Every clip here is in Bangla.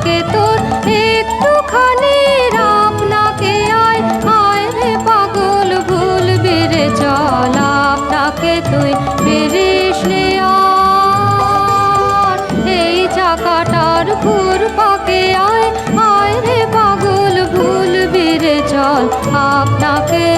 আপনাকে তোর, একটুখানি আপনাকে আয় আয় রে পাগল ভুল বেড়ে চল আপনাকে তুই বেরিস। এই চাকাটার ঘুর পাকে আয় আয় পাগল ভুল বেড়ে চল আপনাকে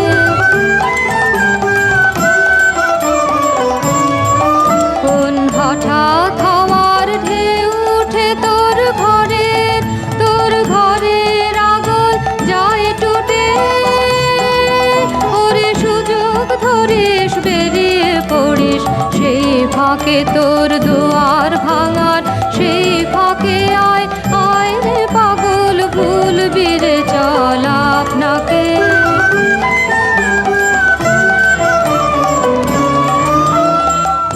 ধরিস বেরিয়ে পড়িস। সেই ফাঁকে তোর দুয়ার ভাঙার, সেই ফাঁকে আয় আয় রে পাগল, ভুল বিরে চল আপনাকে।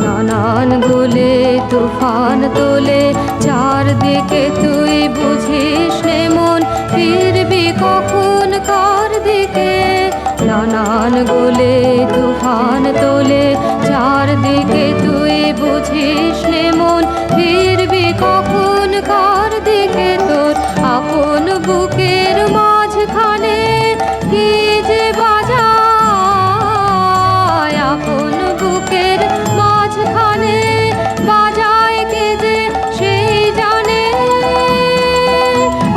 নানান গুলে, তুফান তোলে, চারদিকে তুই বুঝিস নে মন, ফিরবি কখন কার দিকে? নানান গুলে কার দিকে তোর? আপন বুকের মাঝখানে কি যে বাজায়? আপন বুকের মাঝখানে বাজায় কে যে সেই জানে?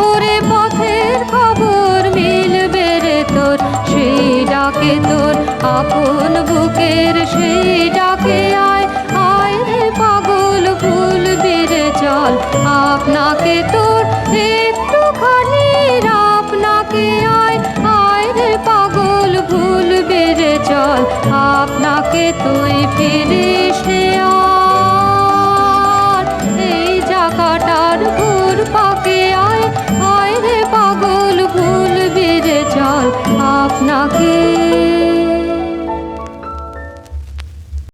ওরে পথের খবর মিলবে রে তোর। সেই ডাকে তোর, আপন বুকের সেই ডাকে আয়। আপনাকে তোর একটুখানি আপনাকে আয় আয় রে পাগল, ভুল বেড়ে চল। আপনাকে তুই ফিরিস নে আর এই চাকাটার ঘুর পাকে আয় আয় রে পাগল, ভুল বেড়ে চল। আপনাকে